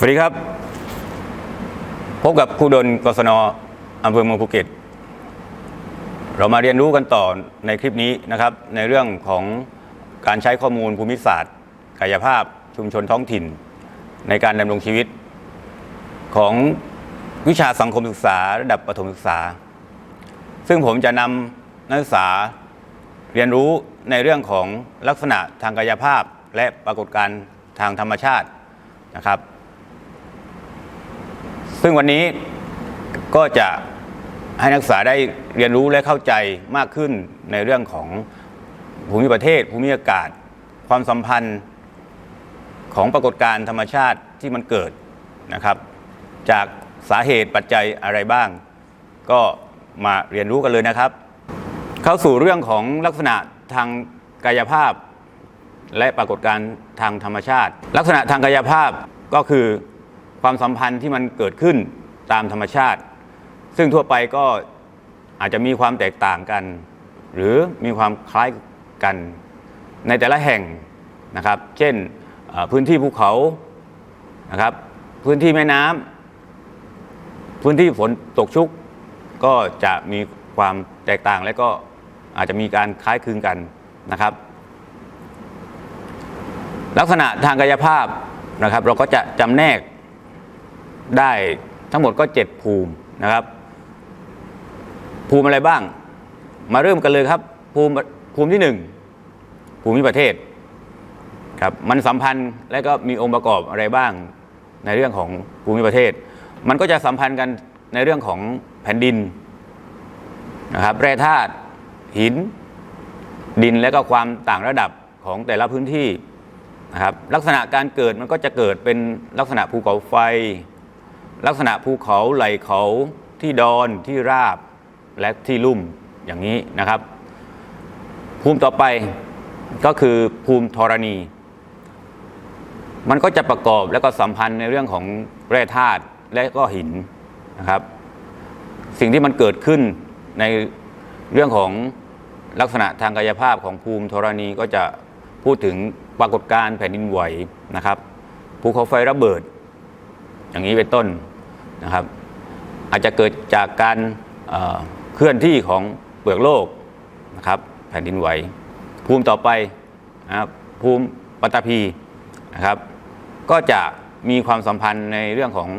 สวัสดีครับ พบกับครูดลกศนอำเภอเมืองภูเก็ต เรามาเรียนรู้กันต่อในคลิปนี้นะครับ ในเรื่องของการใช้ข้อมูลภูมิศาสตร์ กายภาพชุมชนท้องถิ่น ในการดำรงชีวิต ของวิชาสังคมศึกษาระดับประถมศึกษา ซึ่งผมจะนำนักศึกษาเรียนรู้ในเรื่องของลักษณะทางกายภาพและปรากฏการณ์ทางธรรมชาตินะครับ ซึ่งวันนี้ก็จะให้นักศึกษาได้เรียนรู้และเข้าใจมากขึ้นในเรื่องของภูมิประเทศ ภูมิอากาศ ความสัมพันธ์ของปรากฏการณ์ธรรมชาติที่มันเกิดนะครับ จากสาเหตุปัจจัยอะไรบ้าง ก็มาเรียนรู้กันเลยนะครับ เข้าสู่เรื่องของลักษณะทางกายภาพ และปรากฏการณ์ทางธรรมชาติ ลักษณะทางกายภาพก็คือ ความสัมพันธ์ที่มันเกิดขึ้นตามธรรมชาติ ซึ่งทั่วไปก็อาจจะมีความแตกต่างกัน หรือมีความคล้ายกันในแต่ละแห่งนะครับ เช่นพื้นที่ภูเขานะครับ พื้นที่แม่น้ำพื้นที่ฝนตกชุก ก็จะมีความแตกต่างและก็อาจจะมีการคล้ายคลึงกันนะครับ ลักษณะทางกายภาพนะครับ เราก็จะจำแนก ได้ทั้งหมดก็ 7 ภูมินะครับ ภูมิอะไรบ้าง มาเริ่มกันเลยครับ ภูมิภูมิที่ 1 ภูมิประเทศครับมันสัมพันธ์และก็มีองค์ประกอบอะไรบ้างในเรื่องของภูมิประเทศ มันก็จะสัมพันธ์กันในเรื่องของแผ่นดินนะครับแร่ธาตุหิน ดินและก็ความต่างระดับของแต่ละพื้นที่นะครับลักษณะการเกิดมันก็จะเกิดเป็นลักษณะภูเขาไฟ ลักษณะภูเขาไหลเขาที่ดอนที่ราบและที่ลุ่มอย่างนี้นะครับ ภูมิต่อไปก็คือภูมิธรณี มันก็จะประกอบและก็สัมพันธ์ในเรื่องของแร่ธาตุและก็หินนะครับ สิ่งที่มันเกิดขึ้นในเรื่องของลักษณะทางกายภาพของภูมิธรณีก็จะพูดถึงปรากฏการณ์แผ่นดินไหวนะครับภูเขาไฟระเบิด อย่างนี้เป็นต้นนะครับ อาจจะเกิดจากการเเคลื่อนที่ของเปลือกโลกนะครับแผ่นดินไหว ภูมิต่อไปนะครับภูมิปัตภีนะครับ ก็จะมีความสัมพันธ์ในเรื่องของ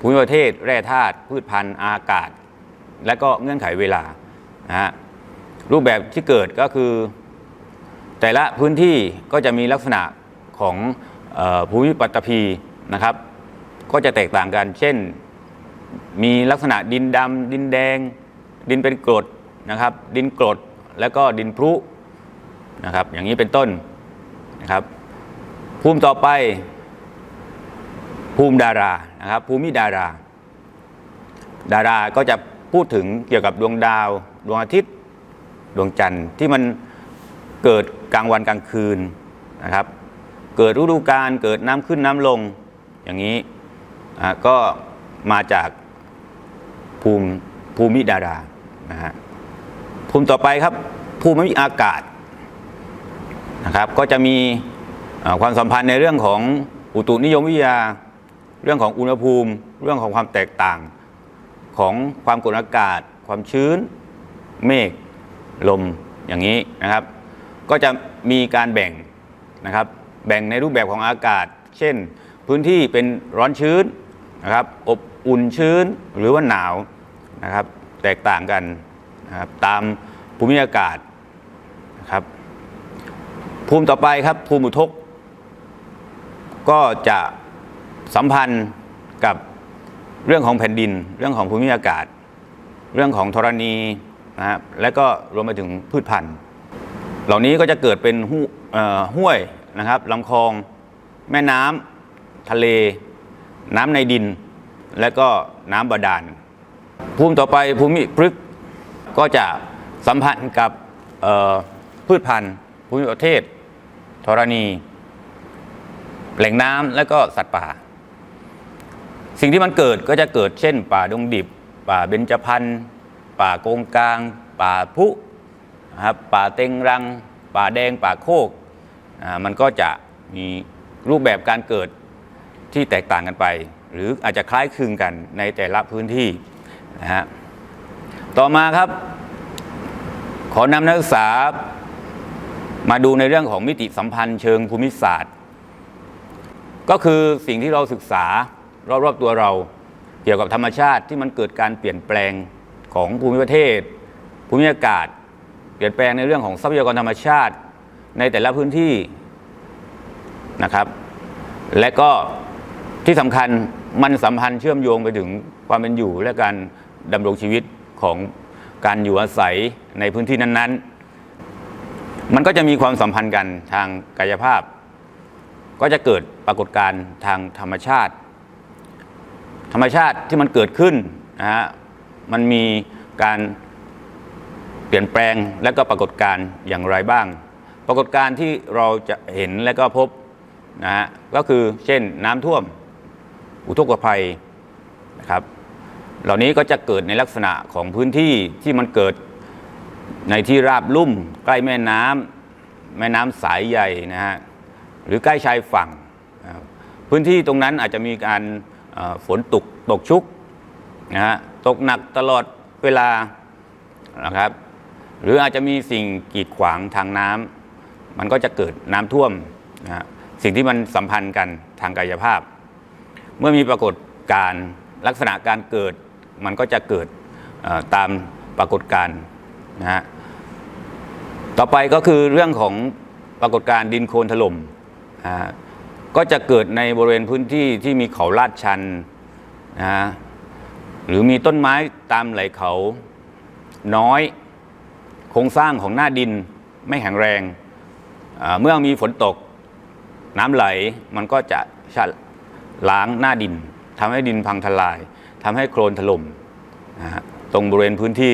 ภูมิประเทศ แร่ธาตุพืชพันธุ์อากาศ และก็เงื่อนไขเวลานะฮะรูปแบบที่เกิดก็คือ แต่ละพื้นที่ก็จะมีลักษณะของออภูมิปัตตภีนะครับ ก็จะแตกต่างกัน เช่น มีลักษณะดินดำดินแดง ดินเป็นกรดนะครับ ดินกรดแล้วก็ดินพรุนะครับ อย่างนี้เป็นต้นนะครับ ภูมิต่อไป ภูมิดารานะครับ ภูมิดารา ดาราก็จะพูดถึงเกี่ยวกับดวงดาว ดวงอาทิตย์ ดวงจันทร์ที่มันเกิดกลางวันกลางคืนนะครับ เกิดฤดูกาลเกิดน้ำขึ้นน้ำลงอย่างนี้ะก็มาจากภูมิภูมิดารานะฮะภูมิต่อไปครับ ภูมิอากาศนะครับ ก็จะมีความสัมพันธ์ในเรื่องของอุตุนิยมวิทยา เรื่องของอุณหภูมิ เรื่องของความแตกต่างของความกดอากาศ ความชื้น เมฆลมอย่างนี้นะครับ ก็จะมีการแบ่งนะครับ แบ่งในรูปแบบของอากาศ เช่น พื้นที่เป็นร้อนชื้น นะครับอบอุ่นชื้นหรือว่าหนาวนะครับ แตกต่างกันนะครับตามภูมิอากาศนะครับ ภูมิต่อไปครับภูมิอุทก ก็จะสัมพันธ์กับเรื่องของแผ่นดิน เรื่องของภูมิอากาศ เรื่องของธรณีนะครับและก็รวมไปถึงพืชพันธุ์ เหล่านี้ก็จะเกิดเป็นห้วยนะครับลำคลอง แม่น้ำทะเล น้ำในดิน และก็น้ำบาดาล ภูมิต่อไปภูมิพฤกษ์ก็จะสัมพันธ์กับพืชพันธุ์ ภูมิประเทศธรณี แหล่งน้ำและก็สัตว์ป่า สิ่งที่มันเกิดก็จะเกิดเช่น ป่าดงดิบ ป่าเบญจพรรณป่าโกงกลาง ป่าพุนะครับป่าเต็งรัง ป่าแดงป่าโคกมันก็จะมีรูปแบบการเกิด ที่แตกต่างกันไป หรืออาจจะคล้ายคลึงกันในแต่ละพื้นที่นะฮะต่อมาครับ ขอนำนักศึกษามาดูในเรื่องของมิติสัมพันธ์เชิงภูมิศาสตร์ ก็คือสิ่งที่เราศึกษารอบๆตัวเราเกี่ยวกับธรรมชาติที่มันเกิดการเปลี่ยนแปลงของภูมิประเทศ ภูมิอากาศ เปลี่ยนแปลงในเรื่องของทรัพยากรธรรมชาติในแต่ละพื้นที่นะครับ และก็ ที่สำคัญมันสัมพันธ์เชื่อมโยงไปถึงความเป็นอยู่และการดำรงชีวิตของการอยู่อาศัยในพื้นที่นั้นๆ มันก็จะมีความสัมพันธ์กันทางกายภาพ ก็จะเกิดปรากฏการณ์ทางธรรมชาติ ธรรมชาติที่มันเกิดขึ้นนะฮะมันมีการเปลี่ยนแปลงและก็ปรากฏการณ์อย่างไรบ้าง ปรากฏการณ์ที่เราจะเห็นและก็พบนะฮะก็คือเช่นน้ำท่วม อุทกภัยนะครับเหล่านี้ก็จะเกิดในลักษณะของพื้นที่ที่มันเกิดในที่ราบลุ่ม ใกล้แม่น้ำแม่น้ำสายใหญ่นะฮะหรือใกล้ชายฝั่ง พื้นที่ตรงนั้นอาจจะมีการฝนตกตกชุกนะฮะตกหนักตลอดเวลานะครับหรืออาจจะมีสิ่งกีดขวางทางน้ำมันก็จะเกิดน้ำท่วมนะฮะสิ่งที่มันสัมพันธ์กันทางกายภาพ เมื่อมีปรากฏการณ์ลักษณะการเกิดมันก็จะเกิดตามปรากฏการณ์นะฮะต่อไปก็คือเรื่องของปรากฏการณ์ดินโคลนถล่มนะก็จะเกิดในบริเวณพื้นที่ที่มีเขาลาดชันนะฮะหรือมีต้นไม้ตามไหลเขาน้อย โครงสร้างของหน้าดินไม่แข็งแรง เมื่อมีฝนตกน้ำไหลมันก็จะชะ ล้างหน้าดินทำให้ดินพังทลายทำให้โคลนถล่มนะฮะตรงบริเวณพื้นที่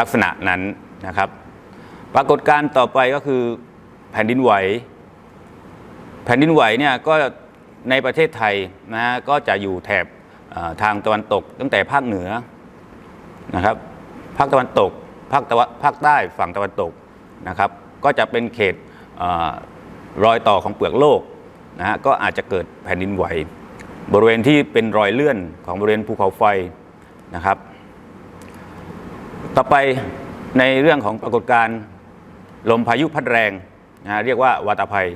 ลักษณะนั้นนะครับ ปรากฏการณ์ต่อไปก็คือแผ่นดินไหว แผ่นดินไหวเนี่ยก็ในประเทศไทยนะฮะก็จะอยู่แถบทางตะวันตกตั้งแต่ภาคเหนือนะครับภาคตะวันตกภาคตะวันภาคใต้ฝั่งตะวันตกนะครับ ก็จะเป็นเขตอรอยต่อของเปลือกโลก นะฮะก็อาจจะเกิดแผ่นดินไหว บริเวณที่เป็นรอยเลื่อนของบริเวณภูเขาไฟนะครับ ต่อไปในเรื่องของปรากฏการณ์ลมพายุพัดแรงนะเรียกว่าวาตภัย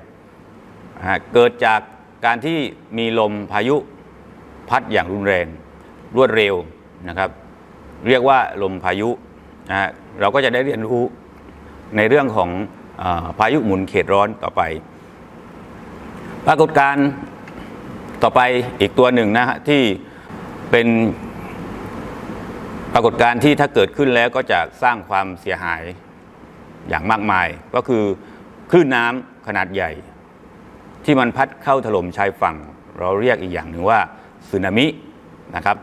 นะเกิดจากการที่มีลมพายุพัดอย่างรุนแรง รวดเร็วนะครับ เรียกว่าลมพายุนะเราก็จะได้เรียนรู้ในเรื่องของอพายุหมุนเขตร้อนต่อไป ปรากฏการณ์ต่อไปอีกตัวหนึ่งนะฮะที่เป็นปรากฏการณ์ที่ถ้าเกิดขึ้นแล้วก็จะสร้างความเสียหายอย่างมากมาย ก็คือคลื่นน้ำขนาดใหญ่ ที่มันพัดเข้าถล่มชายฝั่ง เราเรียกอีกอย่างหนึ่งว่าสึนามินะครับ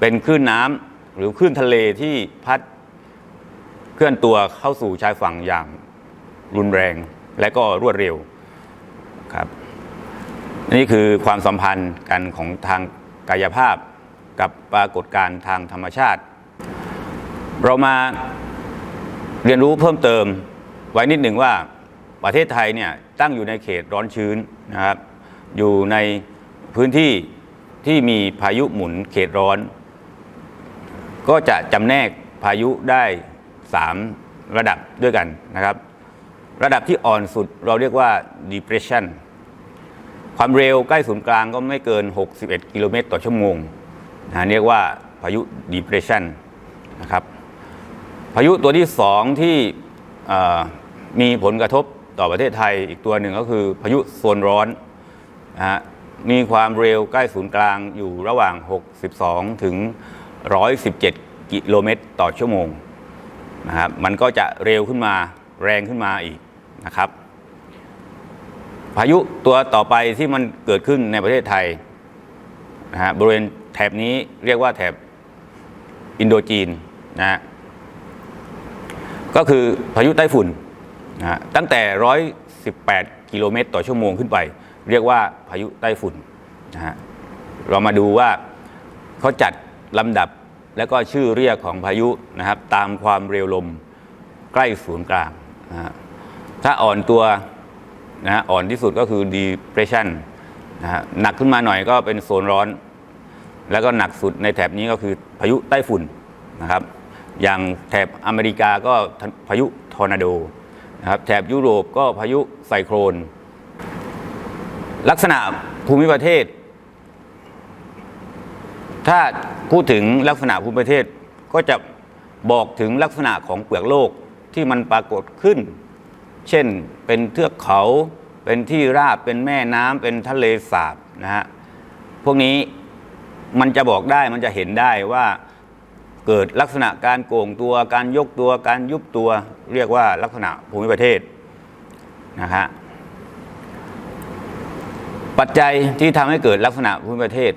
เป็นคลื่นน้ำหรือคลื่นทะเลที่พัดเคลื่อนตัวเข้าสู่ชายฝั่งอย่างรุนแรงและก็รวดเร็ว ครับนี่คือความสัมพันธ์กันของทางกายภาพกับปรากฏการณ์ทางธรรมชาติ เรามาเรียนรู้เพิ่มเติมไว้นิดหนึ่งว่าประเทศไทยเนี่ยตั้งอยู่ในเขตร้อนชื้นนะครับอยู่ในพื้นที่ที่มีพายุหมุนเขตร้อน ก็จะจำแนกพายุได้ 3 ระดับด้วยกันนะครับ ระดับที่อ่อนสุดเราเรียกว่า depression ความเร็วใกล้ศูนย์กลางก็ไม่เกิน 61 กิโลเมตรต่อชั่วโมงนะเรียกว่าพายุ depression นะครับ พายุตัวที่สองที่มีผลกระทบต่อประเทศไทยอีกตัวหนึ่งก็คือพายุโซนร้อนนะฮะมีความเร็วใกล้ศูนย์กลางอยู่ระหว่าง 62 ถึง 117 กิโลเมตรต่อชั่วโมงนะครับมันก็จะเร็วขึ้นมาแรงขึ้นมาอีก นะครับ พายุตัวต่อไปที่มันเกิดขึ้นในประเทศไทยนะฮะบริเวณแถบนี้เรียกว่าแถบอินโดจีนนะฮะก็คือพายุไต้ฝุ่นนะฮะตั้งแต่ 118 กิโลเมตรต่อชั่วโมงขึ้นไป เรียกว่าพายุไต้ฝุ่นนะฮะเรามาดูว่าเขาจัดลำดับและก็ชื่อเรียกของพายุนะครับตามความเร็วลมใกล้ศูนย์กลางนะฮะ ถ้าอ่อนตัวนะฮะอ่อนที่สุดก็คือ depression นะฮะหนักขึ้นมาหน่อยก็เป็นโซนร้อน แล้วก็หนักสุดในแถบนี้ก็คือพายุไต้ฝุ่นนะครับ อย่างแถบอเมริกาก็พายุทอร์นาโดนะครับแถบยุโรปก็พายุไซโครน ลักษณะภูมิประเทศ ถ้าพูดถึงลักษณะภูมิประเทศก็จะบอกถึงลักษณะของเปลือกโลกที่มันปรากฏขึ้น เช่น เป็นเทือกเขา เป็นที่ราบ เป็นแม่น้ำเป็นทะเลสาบนะฮะ พวกนี้มันจะบอกได้มันจะเห็นได้ว่าเกิดลักษณะการโก่งตัว การยกตัว การยุบตัว เรียกว่าลักษณะภูมิประเทศนะฮะปัจจัยที่ทำให้เกิดลักษณะภูมิประเทศ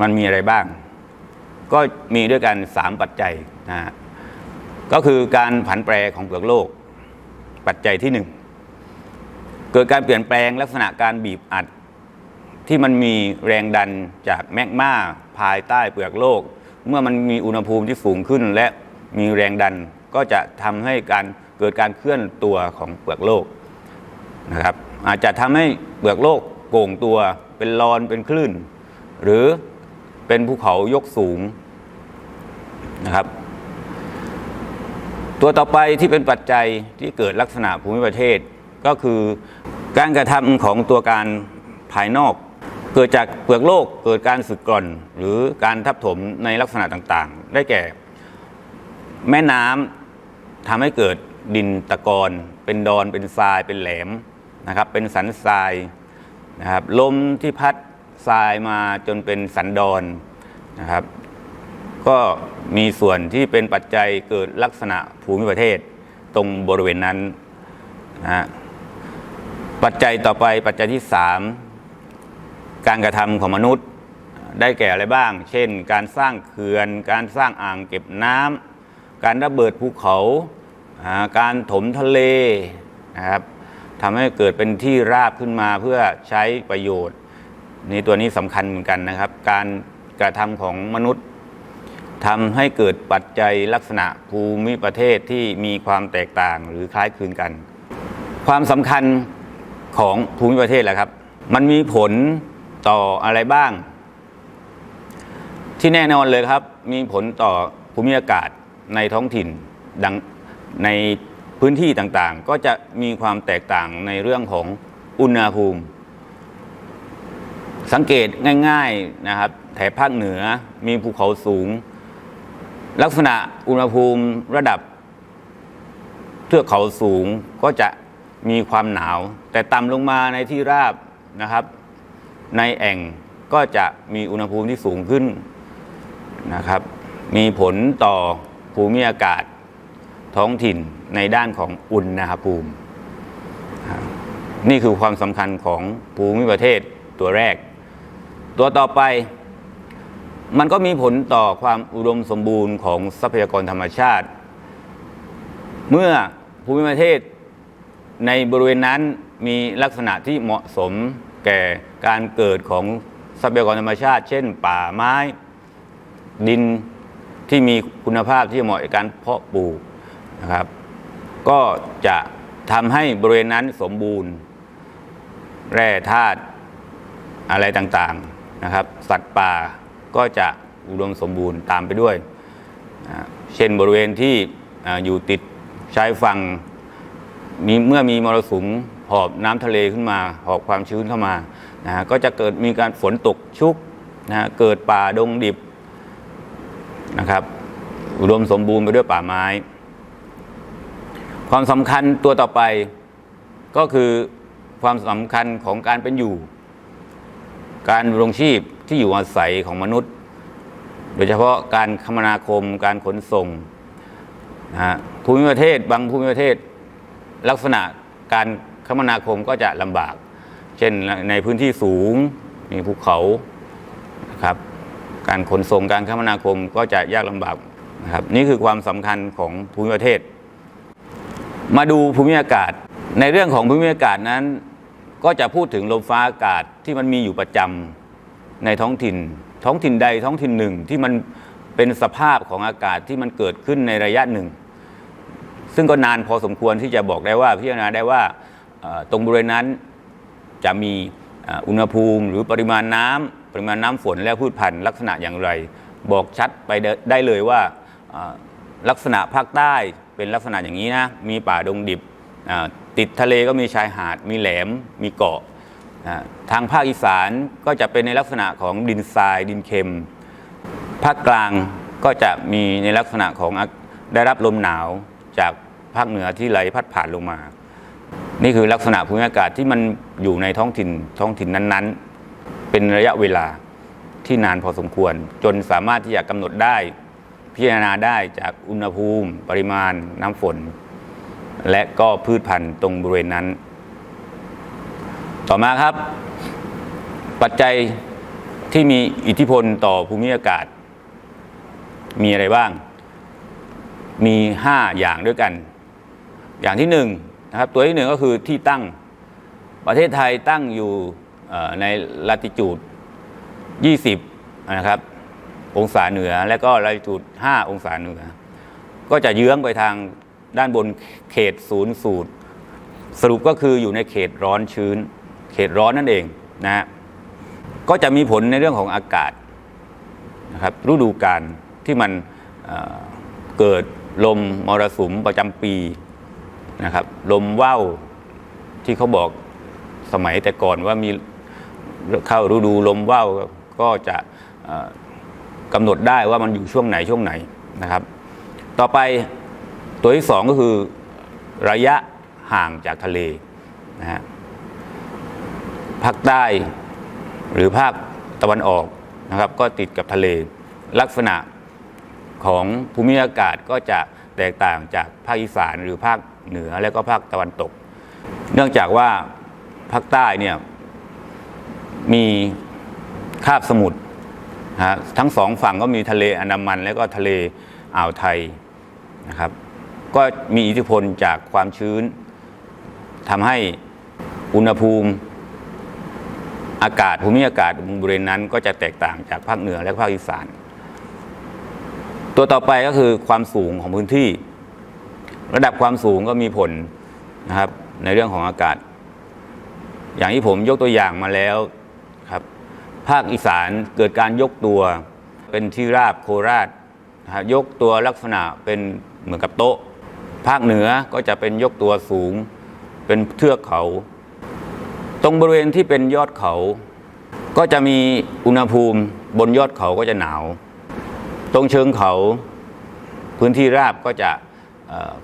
มันมีอะไรบ้าง ก็มีด้วยกัน 3 ปัจจัยนะฮะก็คือการผันแปรของเปลือกโลก ปัจจัยที่1เกิดการเปลี่ยนแปลงลักษณะการบีบอัด ที่มันมีแรงดันจากแมกมาภายใต้เปลือกโลก เมื่อมันมีอุณหภูมิที่สูงขึ้น และมีแรงดันก็จะทำให้การเกิดการเคลื่อนตัวของเปลือกโลกนะครับอาจจะทำให้เปลือกโลกโก่งตัวเป็นรอนเป็นคลื่น หรือเป็นภูเขายกสูงนะครับ ตัวต่อไปที่เป็นปัจจัยที่เกิดลักษณะภูมิประเทศ ก็คือการกระทำของตัวการภายนอก เกิดจากเปลือกโลกเกิดการสึกกร่อน หรือการทับถมในลักษณะต่างๆ ได้แก่ แม่น้ำทำให้เกิดดินตะกอนเป็นดอนเป็นทรายเป็นแหลมนะครับ เป็นสันทรายนะครับลมที่พัดทรายมาจนเป็นสันดอนนะครับ ก็มีส่วนที่เป็นปัจจัยเกิดลักษณะภูมิประเทศตรงบริเวณนั้นนะฮะปัจจัยต่อไปปัจจัยที่ 3 การกระทำของมนุษย์ได้แก่อะไรบ้าง เช่น การสร้างเขื่อน การสร้างอ่างเก็บน้ำการระเบิดภูเขา การถมทะเลนะครับทำให้เกิดเป็นที่ราบขึ้นมาเพื่อใช้ประโยชน์ นี่ตัวนี้สำคัญเหมือนกันนะครับ การกระทำของมนุษย์ ทำให้เกิดปัจจัยลักษณะภูมิประเทศที่มีความแตกต่างหรือคล้ายคลึงกัน ความสำคัญของภูมิประเทศแหละครับ มันมีผลต่ออะไรบ้าง ที่แน่นอนเลยครับ มีผลต่อภูมิอากาศในท้องถิ่นดังในพื้นที่ต่างๆ ก็จะมีความแตกต่างในเรื่องของอุณหภูมิ สังเกตง่าย ๆนะครับ แถบภาคเหนือมีภูเขาสูง ลักษณะอุณหภูมิระดับ เทือกเขาสูงก็จะมีความหนาว แต่ต่ำลงมาในที่ราบนะครับ ในแอ่งก็จะมีอุณหภูมิที่สูงขึ้นนะครับ มีผลต่อภูมิอากาศท้องถิ่นในด้านของอุณหภูมิ นี่คือความสำคัญของภูมิประเทศตัวแรก ตัวต่อไป มันก็มีผลต่อความอุดมสมบูรณ์ของทรัพยากรธรรมชาติ เมื่อภูมิประเทศในบริเวณนั้นมีลักษณะที่เหมาะสมแก่การเกิดของทรัพยากรธรรมชาติ เช่น ป่าไม้ ดินที่มีคุณภาพที่เหมาะกับการเพาะปลูกนะครับ ก็จะทำให้บริเวณนั้นสมบูรณ์ แร่ธาตุอะไรต่างๆนะครับ สัตว์ป่า ก็จะอุดมสมบูรณ์ตามไปด้วย เช่นบริเวณที่อยู่ติดชายฝั่งมีเมื่อมีมรสุมหอบน้ำทะเลขึ้นมาหอบความชื้นเข้ามานะฮะก็จะเกิดมีการฝนตกชุกนะฮะเกิดป่าดงดิบนะครับ อุดมสมบูรณ์ไปด้วยป่าไม้ ความสำคัญตัวต่อไปก็คือความสำคัญของการเป็นอยู่ การดำรงชีพ ที่อยู่อาศัยของมนุษย์ โดยเฉพาะการคมนาคมการขนส่งนะฮะภูมิประเทศ บางภูมิประเทศ ลักษณะการคมนาคมก็จะลำบาก เช่นในพื้นที่สูงมีภูเขานะครับการขนส่งการคมนาคมก็จะยากลำบากนะครับนี่คือความสำคัญของภูมิประเทศ มาดูภูมิอากาศ ในเรื่องของภูมิอากาศนั้น ก็จะพูดถึงลมฟ้าอากาศที่มันมีอยู่ประจำ ในท้องถิ่น ท้องถิ่นใดท้องถิ่นหนึ่งที่มันเป็นสภาพของอากาศที่มันเกิดขึ้นในระยะหนึ่ง ซึ่งก็นานพอสมควรที่จะบอกได้ว่าพิจารณาได้ว่าตรงบริเวณนั้นจะมีอุณหภูมิ หรือปริมาณน้ำปริมาณน้ำฝนและพืชพันธุ์ลักษณะอย่างไร บอกชัดไปได้เลยว่าลักษณะภาคใต้เป็นลักษณะอย่างนี้นะมีป่าดงดิบติดทะเลก็มีชายหาด มีแหลมมีเกาะ ทางภาคอีสานก็จะเป็นในลักษณะของดินทรายดินเค็ม ภาคกลางก็จะมีในลักษณะของได้รับลมหนาวจากภาคเหนือที่ไหลพัดผ่านลงมา นี่คือลักษณะภูมิอากาศที่มันอยู่ในท้องถิ่นท้องถิ่นนั้นๆ เป็นระยะเวลาที่นานพอสมควร จนสามารถที่จะกำหนดได้พิจารณาได้จากอุณหภูมิ ปริมาณน้ำฝน และก็พืชพันธุ์ตรงบริเวณนั้น ต่อมาครับ ปัจจัยที่มีอิทธิพลต่อภูมิอากาศ มีอะไรบ้าง มี 5 อย่างด้วยกัน อย่างที่หนึ่งนะครับตัวที่หนึ่งก็คือที่ตั้งประเทศไทยตั้งอยู่ในลัติจูด 20 นะครับ องศาเหนือและก็ลัติจูด 5 องศาเหนือ ก็จะเยื้องไปทางด้านบนเขตศูนย์สูตร สรุปก็คืออยู่ในเขตร้อนชื้น เขตร้อนนั่นเองนะฮะก็จะมีผลในเรื่องของอากาศนะครับฤดูกาลที่มันเเกิดลมมรสุมประจำปีนะครับลมว่าวที่เขาบอกสมัยแต่ก่อนว่ามีเข้าฤดูลมว่าวก็จะกำหนดได้ว่ามันอยู่ช่วงไหนช่วงไหนนะครับ ต่อไปตัวที่สองก็คือระยะห่างจากทะเลนะฮะ ภาคใต้ หรือภาคตะวันออกนะครับ ก็ติดกับทะเล ลักษณะของภูมิอากาศก็จะแตกต่างจากภาคอีสานหรือภาคเหนือและก็ภาคตะวันตก เนื่องจากว่าภาคใต้เนี่ยมีคาบสมุทรนะฮะทั้งสองฝั่งก็มีทะเลอันดามัน และก็ทะเลอ่าวไทยนะครับ ก็มีอิทธิพลจากความชื้นทำให้อุณหภูมิ อากาศภูมิอากาศบริเวณนั้นก็จะแตกต่างจากภาคเหนือและภาคอีสาน ตัวต่อไปก็คือความสูงของพื้นที่ ระดับความสูงก็มีผลนะครับในเรื่องของอากาศ อย่างที่ผมยกตัวอย่างมาแล้วครับ ภาคอีสานเกิดการยกตัวเป็นที่ราบโคราชนะฮะยกตัวลักษณะเป็นเหมือนกับโต๊ะ ภาคเหนือก็จะเป็นยกตัวสูง เป็นเทือกเขา ตรงบริเวณที่เป็นยอดเขา ก็จะมีอุณหภูมิบนยอดเขาก็จะหนาว ตรงเชิงเขาพื้นที่ราบก็จะ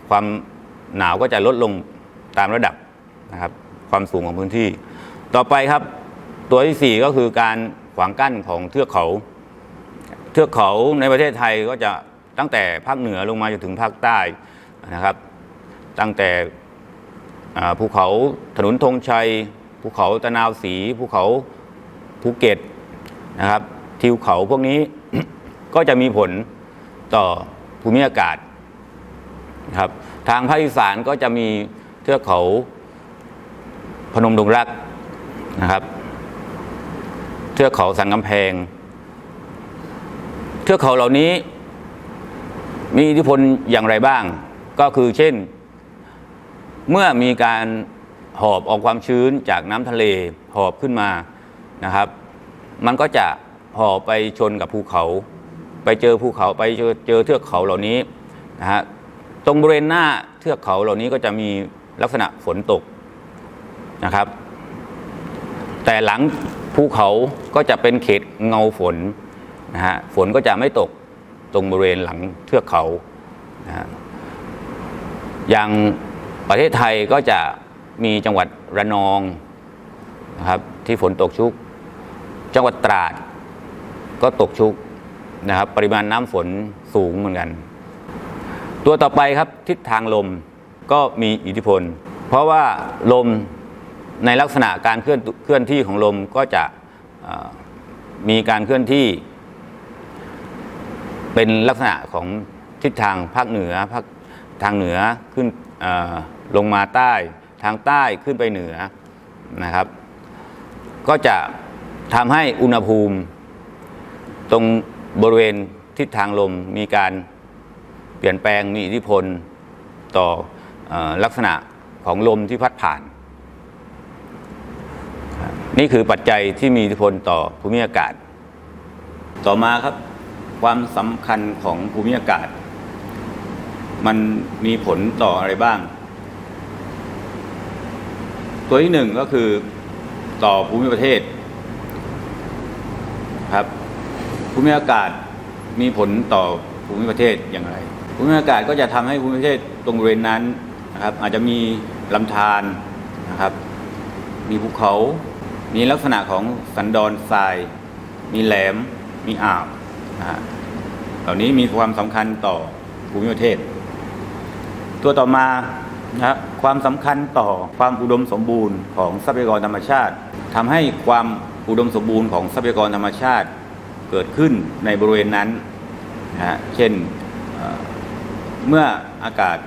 ความหนาวก็จะลดลงตามระดับนะครับความสูงของพื้นที่ ต่อไปครับตัวที่สี่ก็คือการขวางกั้นของเทือกเขา เทือกเขาในประเทศไทยก็จะตั้งแต่ภาคเหนือลงมาจนถึงภาคใต้นะครับ ตั้งแต่ภูเขาถนนธงชัย ภูเขาตะนาวศรีภูเขาภูเก็ตนะครับทิวเขาพวกนี้ ก็จะมีผลต่อภูมิอากาศนะครับทางภาคอีสานก็จะมีเทือกเขาพนมดงรักนะครับ เทือกเขาสันกำแพง เทือกเขาเหล่านี้ มีอิทธิพลอย่างไรบ้าง ก็คือเช่น เมื่อมีการ หอบเอาความชื้นจากน้ำทะเลหอบขึ้นมานะครับ มันก็จะหอบไปชนกับภูเขา ไปเจอภูเขาไปเจอเจอเทือกเขาเหล่านี้นะฮะตรงบริเวณหน้าเทือกเขาเหล่านี้ก็จะมีลักษณะฝนตกนะครับ แต่หลังภูเขาก็จะเป็นเขตเงาฝนนะฮะฝนก็จะไม่ตกตรงบริเวณหลังเทือกเขานะอย่างประเทศไทยก็จะ มีจังหวัดระนองนะครับที่ฝนตกชุก จังหวัดตราดก็ตกชุกนะครับ ปริมาณน้ำฝนสูงเหมือนกัน ตัวต่อไปครับทิศทางลมก็มีอิทธิพล เพราะว่าลมในลักษณะการเคลื่อนเคลื่อนที่ของลมก็จะมีการเคลื่อนที่ เป็นลักษณะของทิศทางภาคเหนือภาคทางเหนือขึ้นลงมาใต้ ทางใต้ขึ้นไปเหนือนะครับ ก็จะทำให้อุณหภูมิ ตรงบริเวณทิศทางลมมีการเปลี่ยนแปลงมีอิทธิพลต่ออลักษณะของลมที่พัดผ่าน นี่คือปัจจัยที่มีอิทธิพลต่อภูมิอากาศ ต่อมาครับความสำคัญของภูมิอากาศ มันมีผลต่ออะไรบ้าง ตัวที่หนึ่งก็คือต่อภูมิประเทศครับภูมิอากาศมีผลต่อภูมิประเทศอย่างไรภูมิอากาศก็จะทำให้ภูมิประเทศตรงบริเวณนั้นนะครับ อาจจะมีลำธารนะครับ มีภูเขา มีลักษณะของสันดอนทราย มีแหลม มีอ่าวนะฮะเหล่านี้มีความสำคัญต่อภูมิประเทศ ตัวต่อมานะครับ ความสำคัญต่อความอุดมสมบูรณ์ของทรัพยากรธรรมชาติทำให้ความอุดมสมบูรณ์ของทรัพยากรธรรมชาติเกิดขึ้นในบริเวณนั้นนะฮะเช่นเอ่อเมื่ออากาศ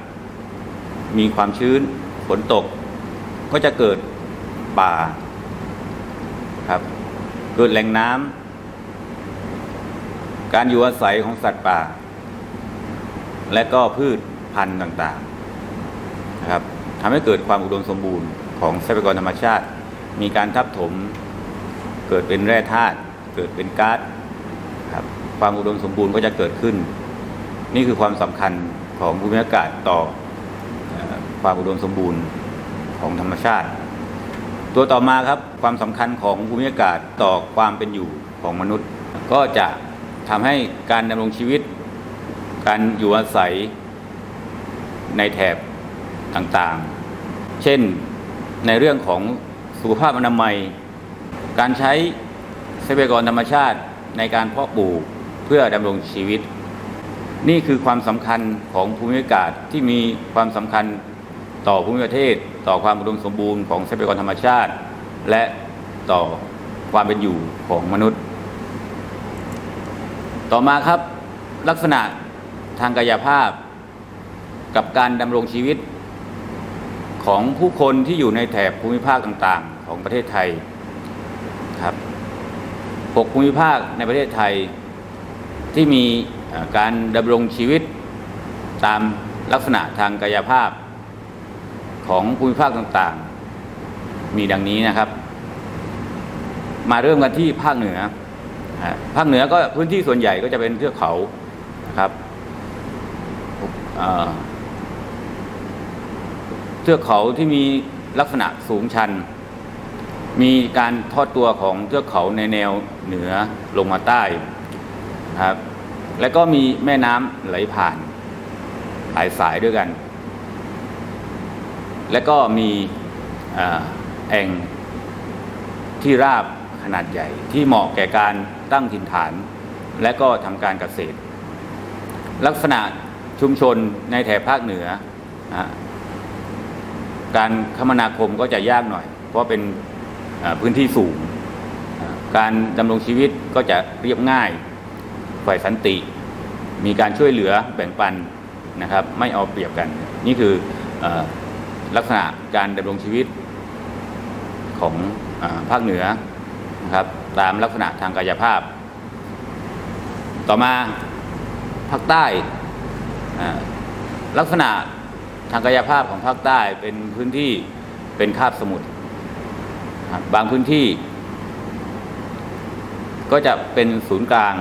มีความชื้นฝนตก ก็จะเกิดป่าครับเกิดแหล่งน้ำการอยู่อาศัยของสัตว์ป่า และก็พืชพันธุ์ต่างๆนะครับ ทำให้เกิดความอุดมสมบูรณ์ของทรัพยากรธรรมชาติ มีการทับถม เกิดเป็นแร่ธาตุเกิดเป็นก๊าซครับความอุดมสมบูรณ์ก็จะเกิดขึ้น นี่คือความสำคัญของภูมิอากาศต่อความอุดมสมบูรณ์ของธรรมชาติ ตัวต่อมาครับความสำคัญของภูมิอากาศต่อความเป็นอยู่ของมนุษย์ ก็จะทำให้การดำรงชีวิต การอยู่อาศัยในแถบต่างๆ เช่นในเรื่องของสุขภาพอนามัย การใช้ทรัพยากรธรรมชาติในการเพาะปลูกเพื่อดำรงชีวิต นี่คือความสำคัญของภูมิอากาศที่มีความสำคัญต่อภูมิประเทศ ต่อความอุดมสมบูรณ์ของทรัพยากรธรรมชาติ และต่อความเป็นอยู่ของมนุษย์ ต่อมาครับลักษณะทางกายภาพกับการดำรงชีวิต ของผู้คนที่อยู่ในแถบภูมิภาคต่างๆ ของประเทศไทยครับหกภูมิภาคในประเทศไทยที่มีการดำรงชีวิตตามลักษณะทางกายภาพของภูมิภาคต่างๆ มีดังนี้นะครับ มาเริ่มกันที่ภาคเหนือ ภาคเหนือก็พื้นที่ส่วนใหญ่ก็จะเป็นเทือกเขานะครับ เทือกเขาที่มีลักษณะสูงชัน มีการทอดตัวของเทือกเขาในแนวเหนือลงมาใต้ครับแล้วก็มีแม่น้ำไหลผ่านหลายสายด้วยกัน และก็มีอแอ่งที่ราบขนาดใหญ่ที่เหมาะแก่การตั้งถิ่นฐาน และก็ทำการเกษตร ลักษณะชุมชนในแถบภาคเหนือ การคมนาคมก็จะยากหน่อย เพราะเป็นพื้นที่สูง การดำรงชีวิตก็จะเรียบง่ายฝ่ายสันติ มีการช่วยเหลือแบ่งปันนะครับ ไม่เอาเปรียบกัน นี่คืออลักษณะการดำรงชีวิตของอภาคเหนือนะครับตามลักษณะทางกายภาพ ต่อมาภาคใต้ลักษณะ ทางกายภาพของภาคใต้เป็นพื้นที่เป็นคาบสมุทรบางพื้นที่ ก็จะเป็นศูนย์กลาง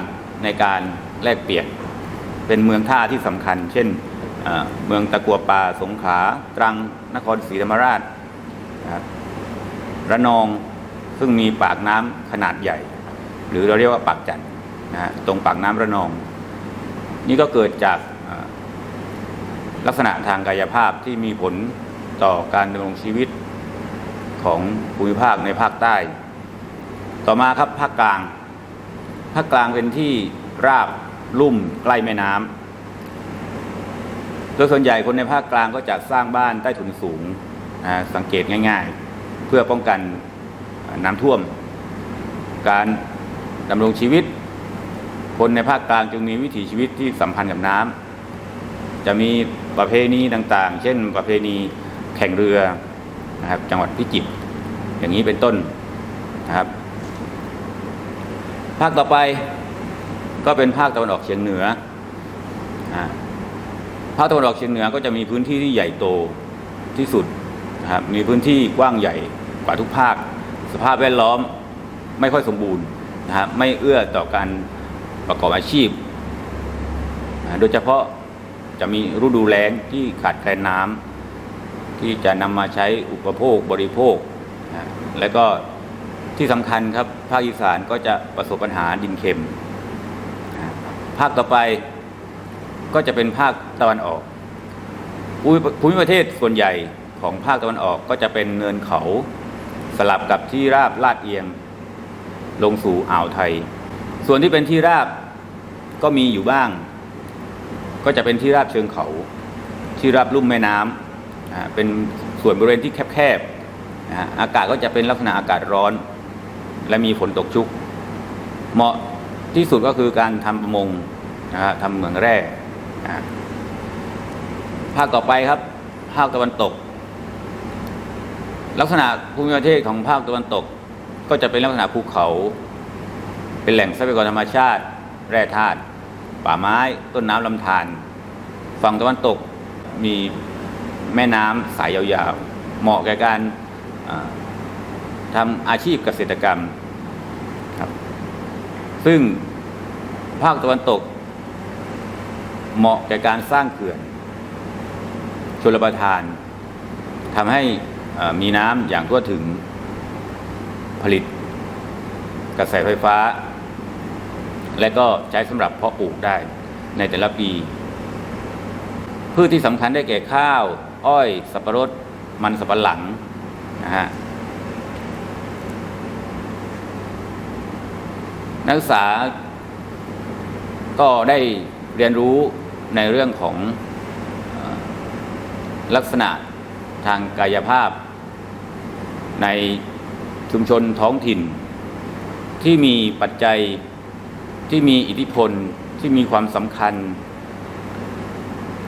ในการแลกเปลี่ยน เป็นเมืองท่าที่สำคัญ เช่นเมืองตะกัวป่าสงขลาตรังนครศรีธรรมราชระนองซึ่งมีปากน้ำขนาดใหญ่ หรือเราเรียกว่าปากจันนะฮะตรงปากน้ำระนอง นี่ก็เกิดจาก ลักษณะทางกายภาพที่มีผลต่อการดำรงชีวิตของภูมิภาคในภาคใต้ ต่อมาครับภาคกลาง ภาคกลางเป็นที่ราบลุ่มใกล้แม่น้ำโดยส่วนใหญ่คนในภาคกลางก็จะสร้างบ้านใต้ถุนสูงสังเกตง่ายๆ เพื่อป้องกันน้ำท่วม การดำรงชีวิต คนในภาคกลางจึงมีวิถีชีวิตที่สัมพันธ์กับน้ำจะมี ประเพณีต่างๆ เช่น ประเพณีแข่งเรือนะครับจังหวัดพิจิตรอย่างนี้เป็นต้นนะครับ ภาคต่อไปก็เป็นภาคตะวันออกเฉียงเหนือภาคตะวันออกเฉียงเหนือก็จะมีพื้นที่ที่ใหญ่โตที่สุดนะครับมีพื้นที่กว้างใหญ่กว่าทุกภาค สภาพแวดล้อมไม่ค่อยสมบูรณ์นะครับไม่เอื้อต่อการประกอบอาชีพ โดยเฉพาะ จะมีฤดูแล้งที่ขาดแคลนน้ำที่จะนำมาใช้อุปโภคบริโภคนะและก็ที่สำคัญครับภาคอีสานก็จะประสบปัญหาดินเค็มนะภาคต่อไปก็จะเป็นภาคตะวันออกภูมิภูมิประเทศส่วนใหญ่ของภาคตะวันออกก็จะเป็นเนินเขาสลับกับที่ราบลาดเอียง ลงสู่อ่าวไทย ส่วนที่เป็นที่ราบก็มีอยู่บ้าง ก็จะเป็นที่ราบเชิงเขา ที่ราบลุ่มแม่น้ำเป็นส่วนบริเวณที่แคบๆนะอากาศก็จะเป็นลักษณะอากาศร้อน และมีฝนตกชุก เหมาะที่สุดก็คือการทำประมงนะฮะทำเหมืองแร่นะภาคต่อไปครับ ภาคตะวันตก ลักษณะภูมิประเทศของภาคตะวันตก ก็จะเป็นลักษณะภูเขา เป็นแหล่งทรัพยากรธรรมชาติ แร่ธาตุ ป่าไม้ต้นน้ำลำธารฝั่งตะวันตกมีแม่น้ำสายยาวๆ เหมาะแก่การทำอาชีพเกษตรกรรมครับ ซึ่งภาคตะวันตก เหมาะแก่การสร้างเขื่อนชลประทานทำให้มีน้ำอย่างทั่วถึงผลิตกระแสไฟฟ้า และก็ใช้สำหรับเพาะปลูกได้ในแต่ละปี พืชที่สำคัญได้แก่ข้าว อ้อย สับปะรด มันสับปะหลังนะฮะนักศึกษาก็ได้เรียนรู้ในเรื่องของลักษณะทางกายภาพ ในชุมชนท้องถิ่น ที่มีปัจจัย ที่มีอิทธิพลที่มีความสำคัญ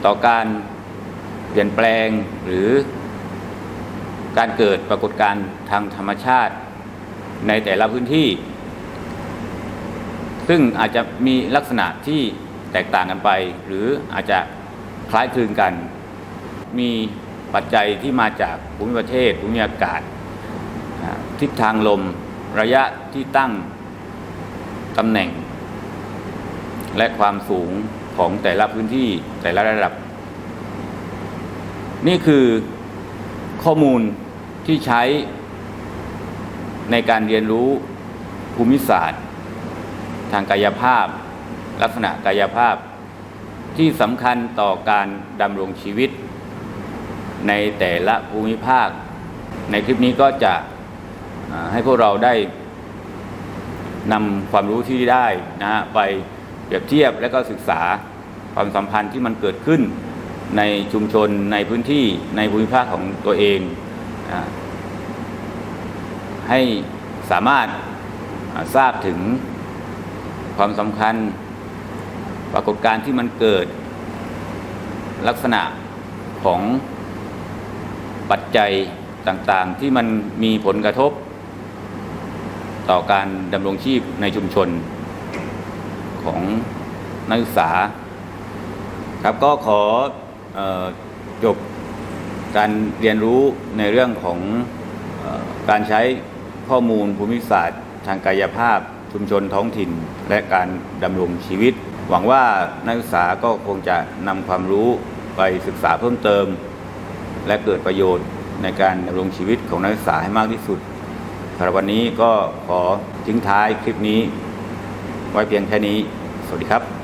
ต่อการเปลี่ยนแปลงหรือการเกิดปรากฏการณ์ทางธรรมชาติในแต่ละพื้นที่ ซึ่งอาจจะมีลักษณะที่แตกต่างกันไป หรืออาจจะคล้ายคลึงกัน มีปัจจัยที่มาจากภูมิประเทศภูมิอากาศ ทิศทางลมระยะที่ตั้งตำแหน่ง และความสูงของแต่ละพื้นที่แต่ละระดับ นี่คือข้อมูลที่ใช้ในการเรียนรู้ภูมิศาสตร์ ทางกายภาพ ลักษณะกายภาพ ที่สำคัญต่อการดำรงชีวิต ในแต่ละภูมิภาค ในคลิปนี้ก็จะให้พวกเราได้นำความรู้ที่ได้นะฮะไป เปรียบเทียบและก็ศึกษาความสัมพันธ์ที่มันเกิดขึ้นในชุมชนในพื้นที่ในภูมิภาคของตัวเองอให้สามารถาทราบถึงความสำคัญปรากฏการณ์ที่มันเกิดลักษณะของปัจจัยต่างๆ ที่มันมีผลกระทบ ต่อการดำรงชีพในชุมชน ของนักศึกษา ครับก็ขอออจบการเรียนรู้ในเรื่องของออการใช้ข้อมูลภูมิศาสตร์ ทางกายภาพ ชุมชนท้องถิ่น และการดำรงชีวิต หวังว่านักศึกษาก็คงจะนำความรู้ไปศึกษาเพิ่มเติม และเกิดประโยชน์ในการดำรงชีวิตของนักศึกษาให้มากที่สุดสำหรับวันนี้ก็ขอทิ้งท้ายคลิปนี้ ไว้เพียงแค่นี้ สวัสดีครับ